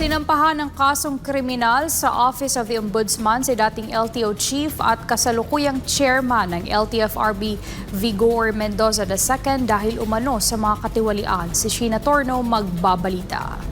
Sinampahan ng kasong kriminal sa Office of the Ombudsman si dating LTO Chief at kasalukuyang chairman ng LTFRB Vigor Mendoza II dahil umano sa mga katiwalian. Si Sheena Torno magbabalita.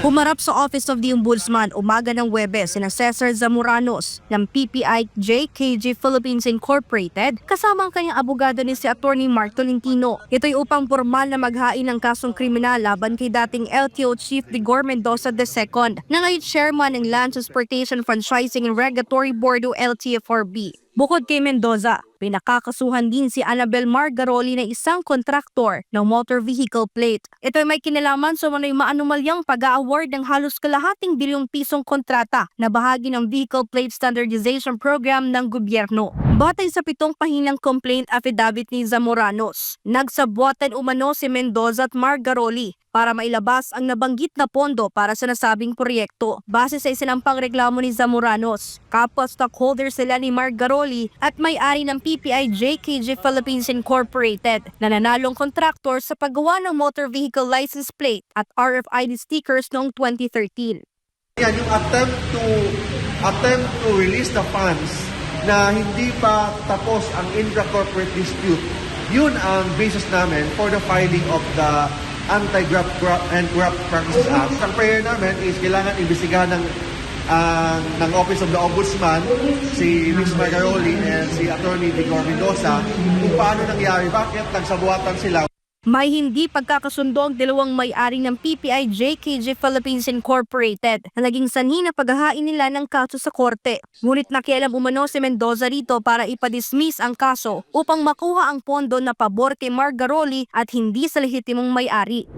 Humarap sa Office of the Ombudsman umaga ng Webes sina Cesar Zamoranos ng PPI JKG Philippines Incorporated kasama ang kanyang abogado ni si Attorney Mark Tolentino. Ito'y upang formal na maghain ng kasong kriminal laban kay dating LTO Chief Vigor Mendoza II na ngayon chairman ng Land Transportation Franchising and Regulatory Board o LTFRB. Bukod kay Mendoza, pinakakasuhan din si Annabel Margaroli na isang kontraktor ng motor vehicle plate. Ito ay may kinalaman sa manoy maanumalyang pag-award ng halos kalahating bilyong pisong kontrata na bahagi ng Vehicle Plate Standardization Program ng gobyerno. Batay sa pitong pahinang complaint affidavit ni Zamoranos, nagsabwatan umano si Mendoza at Margaroli para mailabas ang nabanggit na pondo para sa nasabing proyekto. Base sa isinampang reklamo ni Zamoranos, kapwa stockholder sila ni Margaroli at may-ari ng PPI JKG Philippines Incorporated na nanalong kontraktor sa paggawa ng motor vehicle license plate at RFID stickers noong 2013. Yan, yung attempt to attempt to release the funds na hindi pa tapos ang intra-corporate dispute, yun ang basis namin for the filing of the Anti-Graft Gra- and Graft Practices Act. Ang prayer namin is kailangan imbestigahan ng ah, ng Office of the Ombudsman, si Ms. Margaroli and si Attorney Vigor Mendoza kung paano nangyari, bakit nagsabuatan sila. May hindi pagkakasundo ang dalawang may-ari ng PPI JKG Philippines Incorporated na naging sanhi na paghahain nila ng kaso sa korte. Ngunit nakialam umano si Mendoza rito para ipadismiss ang kaso upang makuha ang pondo na pabor kay Margaroli at hindi sa lehitimong may-ari.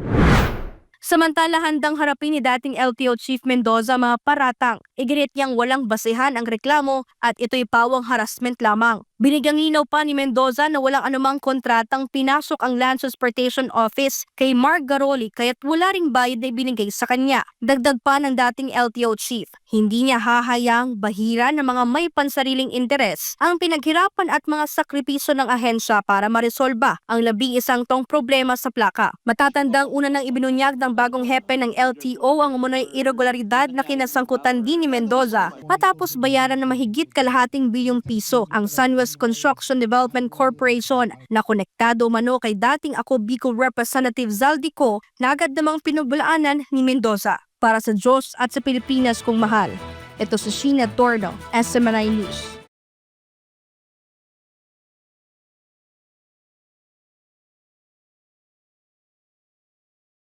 Samantala handang harapin ni dating LTO Chief Mendoza mga paratang. Iginit niyang walang basehan ang reklamo at ito'y pawang harassment lamang. Binigyang linaw pa ni Mendoza na walang anumang kontratang pinasok ang Land Transportation Office kay Mark Garoli kaya't wala ring bayad na ibinigay sa kanya. Dagdag pa ng dating LTO Chief, hindi niya hahayang bahira ng mga may pansariling interes ang pinaghirapan at mga sakripisyo ng ahensya para maresolba ang labing isang tong problema sa plaka. Matatandang una nang ibinunyag ng bagong hepe ng LTO ang umunoy irregularidad na kinasangkutan din ni Mendoza matapos bayaran ng mahigit kalahating bilyong piso ang Sunwest Construction Development Corporation na konektado mano kay dating ako Bicol Representative Zaldico na agad namang pinubulaanan ni Mendoza. Para sa Diyos at sa Pilipinas kong mahal, ito si Sheena Torno, SMNI News.